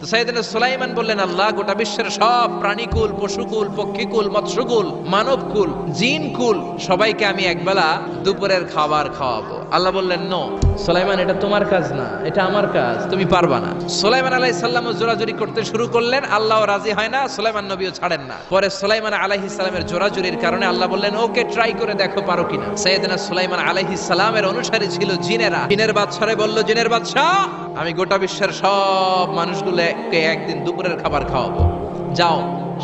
তো সাইয়েদনা সুলাইমান বললেন, আল্লাহ, গোটা বিশ্বের সব প্রাণীকুল, পশুকুল, পক্ষীকুল, মৎস্যকুল, মানবকুল, জিনকুল, সবাইকে আমি একবেলা দুপুরের খাবার খাওয়াবো। আল্লাহ বললেন, নো, সুলাইমান, এটা তোমার কাজ না, এটা আমার কাজ, তুমি পারবা না। সুলাইমান আলাই সাল্লাম জোরাজুরি করতে শুরু করলেন আল্লাহ রাজি হয় না, সুলাইমান নবীও ছাড়েন না। পরে সুলাইমান আলাইহিস সালামের জোরাজুরির কারণে আল্লাহ বললেন, ওকে ট্রাই করে দেখো, পারো কিনা? সৈয়দনা সুলাইমান আলাইহিস সালামের অনুসারী ছিল জিনেরা। জিনের বাদশারে বলল, জিনের বাদশাহ, আমি গোটা বিশ্বের সব মানুষগুলোকে একদিন দুপুরের খাবার খাওয়াবো। যাও,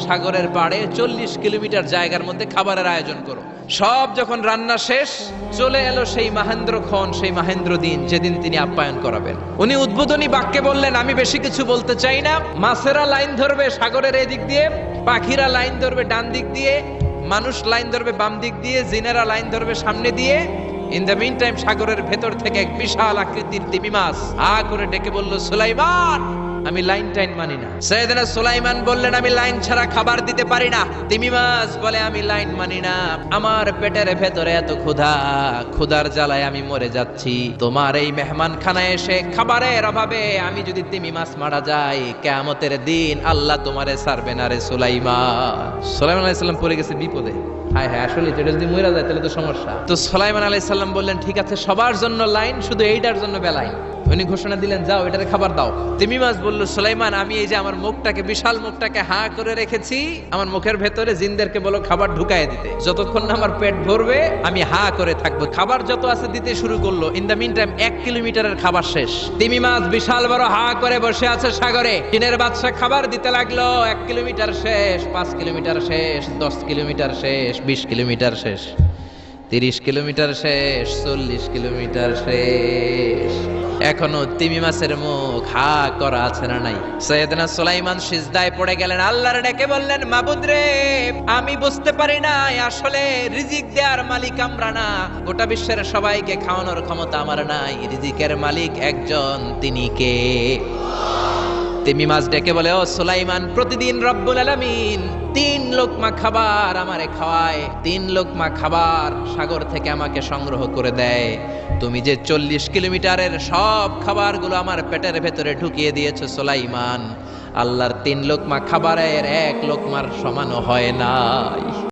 সাগরের পাড়ে চল্লিশ কিলোমিটার জায়গার মধ্যে খাবারের আয়োজন করো। সব যখন রান্না শেষ, চলে এলো সেই মাহেন্দ্র খন সেই মাহেন্দ্র দিন, যেদিন তিনি আপ্যায়ন করাবেন। উনি উদ্বোধনী বাক্যে বললেন, আমি বেশি কিছু বলতে চাই না। মাছেরা লাইন ধরবে সাগরের এই দিক দিয়ে, পাখিরা লাইন ধরবে ডান দিক দিয়ে, মানুষ লাইন ধরবে বাম দিক দিয়ে, জিনেরা লাইন ধরবে সামনে দিয়ে। ইন দ্য মিন টাইম সাগরের ভেতর থেকে এক বিশাল আকৃতির তিমি মাছ আ করে ডেকে বলল, সুলাইমান আমি লাইন টাইন মানি না। সৈয়দনা সুলাইমান বললেন আমি লাইন ছাড়া খাবার দিতে পারি না। তিমি মাছ বলে আমি লাইন মানি না। আমার পেটের ভেতরে এত ক্ষুধা। ক্ষুধার জ্বালায় আমি মরে যাচ্ছি। তোমার এই মেহমান খানায় এসে খাবারের অভাবে আমি যদি তিমি মাছ মারা যাই কেয়ামতের দিন আল্লাহ তোমারে ছাড়বে না রে সুলাইমান। সুলাইমান আলাইহিস সালাম পড়ে গেছে বিপদে। হায় হ্যাঁ আসলে যেটা যদি মরে যায় তাহলে তো সমস্যা। তো সোলাইমান আলাই সাল্লাম বললেন ঠিক আছে সবার জন্য লাইন শুধু এইটার জন্য বেলাইন। উনি ঘোষণা দিলেন, যাও এটারে খাবার দাও। তিমি মাছ বলল, সুলাইমান, আমি এই যে আমার মুখটাকে, বিশাল মুখটাকে হা করে রেখেছি, আমার মুখের ভেতরে জিনদেরকে বলো খাবার ঢুকায় দিতে। যতক্ষণ না আমার পেট ভরবে, আমি হা করে থাকব। খাবার যত আছে দিতে শুরু করল। ইন দ্য মিন টাইম এক কিলোমিটারের খাবার শেষ। তিমি মাছ বিশাল বড় হা করে বসে আছে সাগরে। চীনের বাদশা খাবার দিতে লাগল। এক কিলোমিটার শেষ, পাঁচ কিলোমিটার শেষ, দশ কিলোমিটার শেষ, বিশ কিলোমিটার শেষ, তিরিশ কিলোমিটার শেষ, চল্লিশ কিলোমিটার শেষ। এখনও তিমি মাছের মুখ হা করা আছে না নাই? সৈয়দনা সুলাইমান সিজদায় পড়ে গেলেন, আল্লাহর ডেকে বললেন, মাবুদ রে, আমি বুঝতে পারি না আসলে রিজিক দেওয়ার মালিক আমরা না। গোটা বিশ্বের সবাইকে খাওয়ানোর ক্ষমতা আমার নাই, রিজিকের মালিক একজন তিনি কে? তিমি মাছ ডেকে বলে, ও সুলাইমান, প্রতিদিন রব্বুল আলামিন তিন লোকমা খাবার আমারে খাওয়ায়। তিন লোকমা খাবার সাগর থেকে আমাকে সংগ্রহ করে দেয়। তুমি যে চল্লিশ কিলোমিটারের সব খাবারগুলো আমার পেটের ভেতরে ঢুকিয়ে দিয়েছ সুলাইমান, আল্লাহর তিন লোকমা খাবারের এক লোকমার সমানও হয় নাই।